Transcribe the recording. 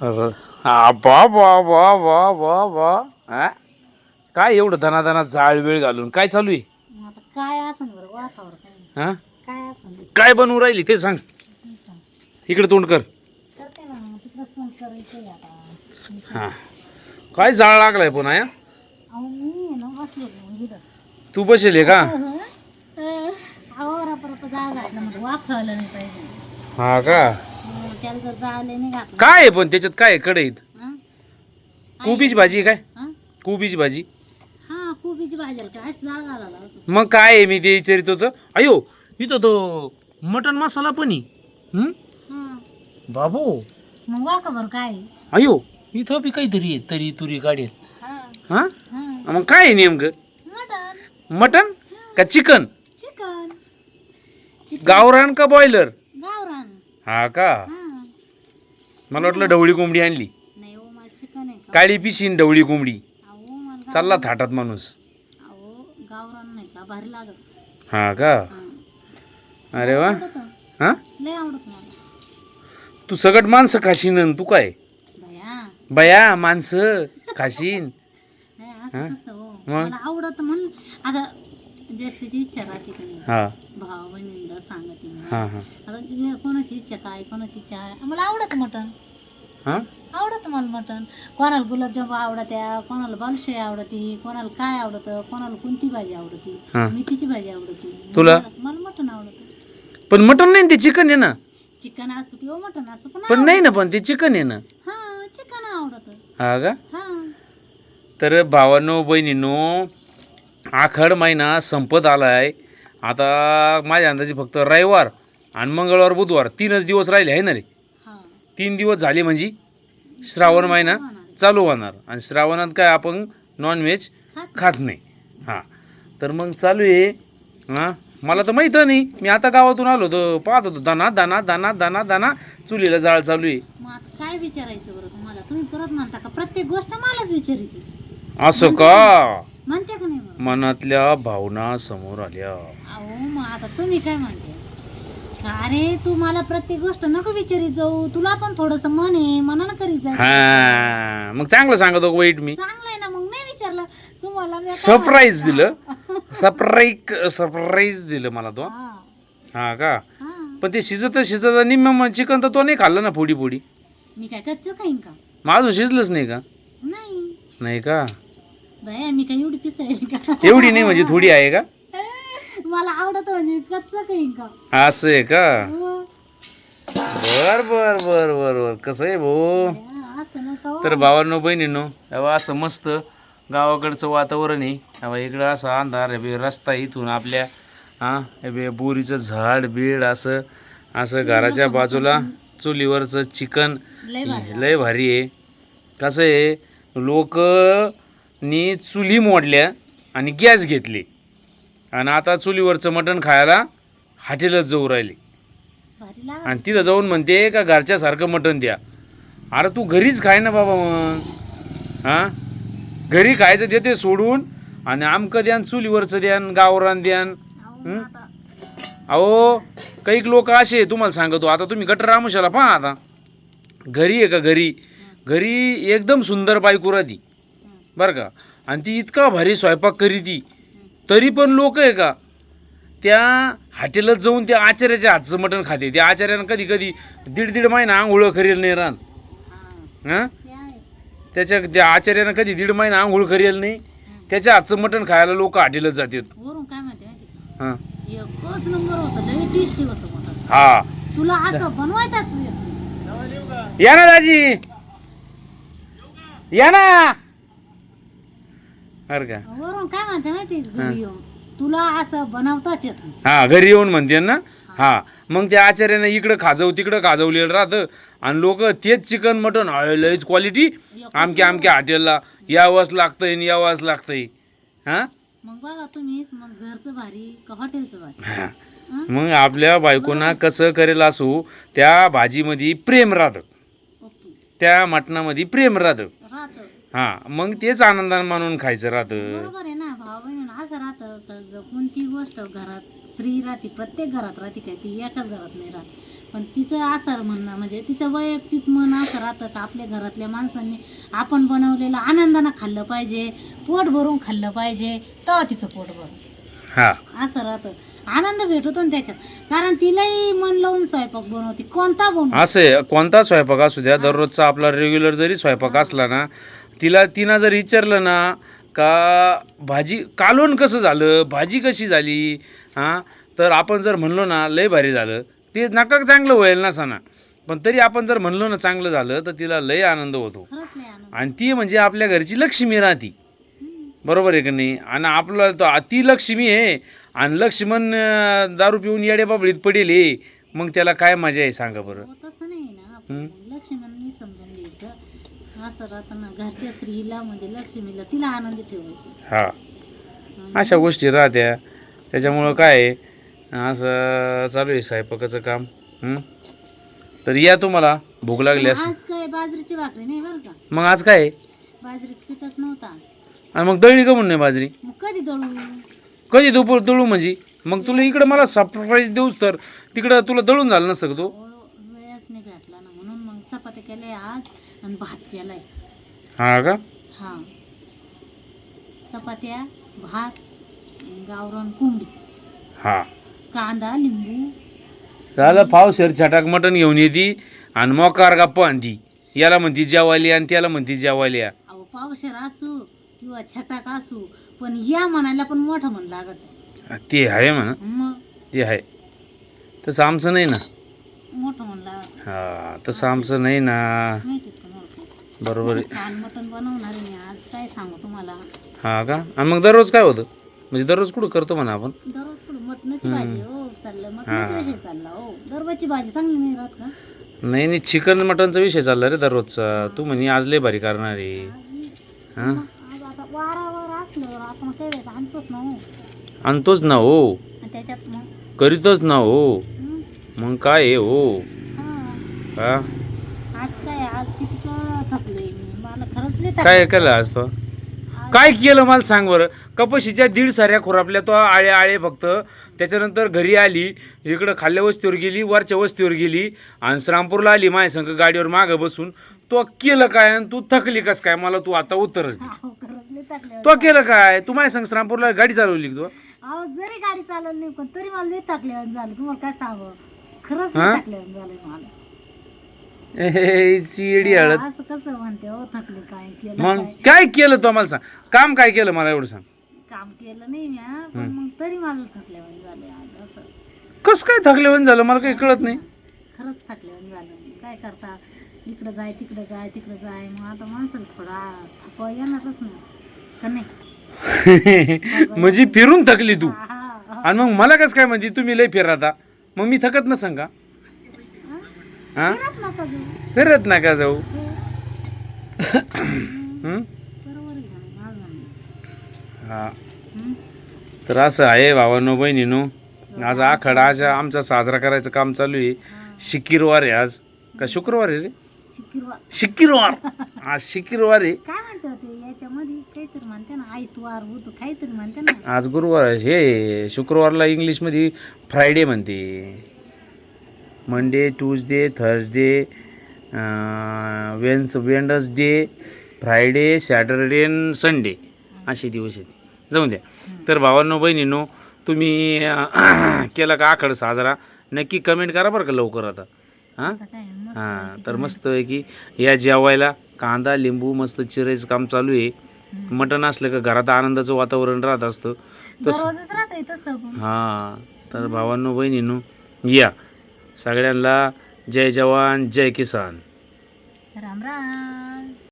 बा बा बा बा बा बा. हा? काय एवढं दनादना जाळ वेळ घालून? काय चालू आहे? आता काय असं बरं वातावरण? काय हा काय असं काय बनवून राहिली? ते सांग. इकडे तोंड कर. करते ना मग तिकडं फोन करायचंय आता. हा. काय जाळ लागलाय पुन्हा या अहो मी आहे ना बसले मग इथं. तू बसेल आहे का? आवरा परत जाळ घातलं म्हणजे वाफावलं नाही पाहिजे. हा का? त्याला जर जाळले नाही घातलं. काय आहे पण त्याच्यात काय आहे? कढईत हं? कोबीची भाजी आहे काय? हं? कोबीची भाजी. हा कोबीची काय घालायला मग काय आहे? मी ते विचारित होतं. अयो इथं तो मटन मसाला पण आहे. हं? हं. बाबू. मग वाका बरं काय आहे? अयो इथं बी काहीतरी आहे तरी तुरी काढेल हं. हा? हं. मग काय आहे नेमकं? मटण. मटन का चिकन? चिकन. गावरान का बॉयलर गावरान. हा का? हं. मला वाटलं ढवळी कोंबडी आणली. नाही हो मला चिकन आहे का? काळी पिशीन ढवळी कोंबडी. अहो मला चालला थाटात माणूस. अहो गावरान नाही का? भारी लागत हा का. अरे वा. आवडतं. हा? लय आवडत मला. तू सगट माणसं खाशीन अन तू काय? भया. बया माणसं खाशीन. नाही असं हं? कसं हो? मग? मला आवडत म्हणून. आता ज्याची इच्छा राहते का नाही. हा. भाव बहिणींना सांगते मी. हा हा. आता कोणाची इच्छा काय कोणाची इच्छा आहे? मला आवडत मटण. हा? आवडतं मला मटण. कोणाला गुलाबजाम आवडत्या कोणाला बालुशाही आवडती कोणाला काय आवडतं कोणाला कोणती भाजी आवडती. मेथीची भाजी आवडती. तुला? मला- मटण आवडतं. पण मटन नाही ते चिकन आहे ना. चिकन असो किंवा मटण असो पण पण नाही ना पण ते चिकन आहे ना. हा चिकन आवडतं. हा का? हा. तर भावांनो बहिणींनो आखड महिना संपत आलाय. आता माझ्या अंदाजे फक्त रविवार आणि मंगळवार बुधवार तीनच दिवस राहिले आहे ना रे? हा. तीन दिवस झाले म्हणजे श्रावण महिना चालू होणार. आणि श्रावणात काय आपण नॉनव्हेज खात खात नाही. हां. तर मग चालू आहे. हां. मला तर माहीत नाही. मी आता गावातून आलो होतो पाहत होतो दाना दाना दाना दाना दाना चुलीला जाळ चालू आहे. काय विचारायचं बरं तुम्हाला? तुम्ही परत म्हणता का? प्रत्येक गोष्ट मलाच विचारायची. असं का म्हणते का नाही बरं मनातल्या भावना समोर आल्या. अहो मग आता तुम्ही काय म्हणते? अरे तू मला प्रत्येक गोष्ट नको विचारित जाऊ. तुला पण थोडस मन आहे मनानं करीत जाय. हा मग चांगलं सांगतो वाईट मी? चांगलं आहे ना मग नाही विचारलं. तुम्हाला मी आता- सरप्राईज दिलं. सरप्राईज सरप्राईज दिलं मला तो. हा, हा का? हा. पण ते शिजत शिजत निम्म चिकन तर तो नाही खाल्लं ना फोडी फोडी मी काय कच्च खाईन का? मग अजून शिजलंच नाही का? नाही. नाही का? दया मी काय एवढी पिसायची का? एवढी नाही म्हणजे थोडी आहे का? मला आवडत म्हणजे कच्च खाईन का? असं आहे का? हो. बर बर बर बर बर. कसं आहे भाऊ? दया, असं नका हो. तर भावांनो बहिणींनो तेव्हा असं मस्त गावाकडचं वातावरण आहे. तेव्हा इकडं असं अंधार आहे बे रस्ता इथून आपल्या हां हे बे बोरीचं झाड बीड असं असं घराच्या बाजूला चुलीवरचं चिकन. लय भारी लय भारी आहे. कसं आहे लोक नी चुली मोडल्या आणि गॅस घेतली. आणि आता चुलीवरचं मटण खायला हॉटेलच जाऊ राहिले. आणि तिथं जाऊन म्हणते का घरच्यासारखं मटण द्या. अरे तू घरीच खाय ना बाबा मग. हां? घरी खायचं देते सोडून आणि आमकं द्यान चुलीवरचं द्यान गावरान द्यान. अहो, काही लोक असे तुम्हाला सांगतो. आता तुम्ही गटर रामुशाला पहा आता. घरी आहे का घरी? घरी एकदम सुंदर बायको राहती. बरं का? आणि ती इतका भारी स्वयंपाक करी ती तरी पण लोक आहे का त्या हॉटेलात जाऊन त्या आचार्याच्या हातचं मटण खाते. त्या आचार्यानं कधी कधी दीड दीड महिना आंघोळ करेल नाही राहत हा. त्याच्या त्या आचार्यानं कधी दीड महिना आंघोळ करेल नाही. त्याच्या हातचं मटण खायला लोक हॉटेलात जातात. वरून काय माहिती माहिती का? हां. एकच नंबर होतं. लय टेस्टी होतं मटण. हा. तुला असं बनवायचं तू या ना दाजी. या ना. अरे का? वरून काय म्हणते माहिती का घरी येऊन. तुला असं बनवताच येत नाही. हा घरी येऊन म्हणते ना? हा. मग त्या आचार्यानं इकडं खाजव तिकडं खाजवलेलं राहतं. आणि लोक तेच चिकन मटन लयच क्वालिटी आमक्या आमक्या हॉटेलला यावंच लागतंय आणि यावंच लागतंय. हा? मग बघा तुम्हीच मग घरचं भारी का हॉटेलचं भारी? हा. मग आपल्या बायकोना कसं करेल असू त्या भाजीमध्ये प्रेम राहतं. ओके. त्या मटणामध्ये प्रेम राहतं. हा मग तेच आनंदाने मानून खायचं राहतं. बरोबर आहे ना भाऊ बहीण असं राहतं ज- कोणती गोष्ट घरात स्त्री राहते प्रत्येक घरात राहते काय ती एकाच घरात नाही राहत. पण तिचं असं म्हणणं म्हणजे तिचं वैयक्तिक मन असं राहतं का आपल्या घरातल्या माणसांनी आपण बनवलेलं आनंदानं खाल्लं पाहिजे पोट भरून खाल्लं पाहिजे तेव्हा तिचं पोट भरून. हा. असं राहतं. आनंद भेटतो ना त्याच्यात. कारण तिलाही मन लावून स्वयंपाक बनवते कोणता बनव? असं कोणता स्वयंपाक असू द्या दररोजचा आपला रेग्युलर जरी स्वयंपाक असला ना तिला तिनं जर विचारलं ना का भाजी कालवण कसं झालं? भाजी कशी झाली? हां? तर आपण जर म्हणलो ना लय भारी झालं. ते नका चांगलं होईल ना सणा. पण तरी आपण जर म्हणलो ना चांगलं झालं तर तिला लय आनंद होतो. आणि ती म्हणजे आपल्या घरची लक्ष्मी राहती. बरोबर आहे का नाही? आणि आपलं तो ती लक्ष्मी आहे. आणि लक्ष्मण दारू पिऊन येड्या बाबळीत पडेल हे. मग त्याला काय मजा आहे सांगा बरं. हो घरच्या स्त्रीला म्हणजे लक्ष्मीला तिला आनंदी ठेवायचं हा. अशा गोष्टी राहत्या. त्याच्यामुळं काय आहे, असं चालू आहे स्वयंपाकाचं काम. हं? तर या तुम्हाला. भूक लागली असं आज काय बाजरीची भाकरी नाही बरं का? मग आज काय आहे? बाजरीच पिठच नव्हता. आणि मग दळली का म्हणून नाही बाजरी? मग कधी दळू? कधी दुपूर दळू म्हणजे? मग तुला इकडं मला सरप्राईज देऊस तर. तिकडं तुला दळून झालं नसतं का तो? हो, वेळच नाही भेटला ना. म्हणून मग चपात्या केल्या आज आणि भात हा का? हा. चपात्या भात गावरान कोंबडी. हा. कांदा लिंबू. झालं पाव शेर छटाक मटण घेऊन येते आणि मोकार गप्पा आणती याला म्हणती जेवाली आणि त्याला म्हणती जेवाली अहो पावशेर असू किंवा छटाक असू पण या म्हणायला पण मोठं म्हण लागत. ते आहे म्हणा. मग? ते आहे. तसं आमचं नाही ना. मोठं म्हण लागत. हा तसं आमचं नाही ना. का बरोबर आहे. छान मटण बनवणार आहे मी आज काय सांगू तुम्हाला? हा का? आणि मग दररोज काय होतं? म्हणजे दररोज कुठं करतो म्हणा आपण? दररोज थोडं मटणाची भाजी हो चाललं. मटणाचा विषय चालला हो. दररोजची भाजी चांगली नाही राहत नाही नाही चिकन मटनचा विषय चालला रे दररोजचा. तू म्हणे आज लय भारी करणार आहे. हां? आज आता वारावर असल्यावर आपण काय द्यायचं आणतोच ना हो. आणतोच ना हो. आणि त्याच्यात मग? करीतच ना हो. हं, मग काय आहे हो? हा. हा? काय आज किती थकलोय मी? मला खरंच नाही काय केलं आज तो? काय केलं मला सांग बरं? कपशीच्या दीड साऱ्या खुरापल्या तो आळे आळे फक्त. त्याच्यानंतर घरी आली इकडं खाल्ल्या वस्तीवर गेली वरच्या वस्तीवर गेली आणि श्रामपूरला आली माझ्या संग गाडीवर मागं बसून. तो केलं काय आणि तू थकली कस काय? मला तू आता उत्तरच दे. अहो, खरंच लई थकले तो केलं काय? तू माझ्या संग श्रामपूरला गाडी चालवली का तू? अहो जरी गाडी चालवली नाही पण तरी मला लई थकल्यावर झालं. तुम्हाला काय सांगू खरंच हा? लई थकल्यावर झालं मला. ए, ची येडी हळद. असं कसं म्हणते हो थकले काय केलं मग काय? काय केलं तो मला सांग? काम काय केलं मला एवढं सांग? काम केलं नाही मी पण मग तरी मला थकल्यावर झाले आज असं. कसं काय थकले झालं? मला काही कळत नाही. खरंच थकल्यावर झालं काय करता? इकडं जाय तिकडं जाय तिकडं जाय. मग आता माणसाला थोडा थकवा येणारच ना. का नाही? म्हणजे फिरून थकली तू. हा, हा. आणि मग मला कसं काय म्हणते तुम्ही लय फिरता. मग मी थकत नसं का? हा? फिरत नका जाऊ. हो. तर असं आहे भावानो बहिणीनो. आज आखाडा आज आमचा साजरा करायचं काम चालू आहे. शिकिरवार आहे आज. का शुक्रवार आहे रे? शिकिरवा शिकिरवार. आज शिकिरवार आहे. आज गुरुवार. हे शुक्रवारला इंग्लिशमध्ये फ्रायडे म्हणते. मंडे ट्यूजडे थर्सडे वेन्स वेंडसडे फ्रायडे सॅटरडे आणि संडे असे दिवस आहेत. जाऊन द्या. तर भावांनो बहिणींनो तुम्ही केला का आखड साजरा? नक्की कमेंट करा बरं का लवकर आता. हां? हां तर मस्त आहे की या जेवायला कांदा लिंबू मस्त चिरायचं काम चालू आहे. मटण असलं का घरात आनंदाचं वातावरण राहत असतं. तसं. हां तर भावांनो बहिणींनो या. सगळ्यांना जय जवान जय किसान. राम राम.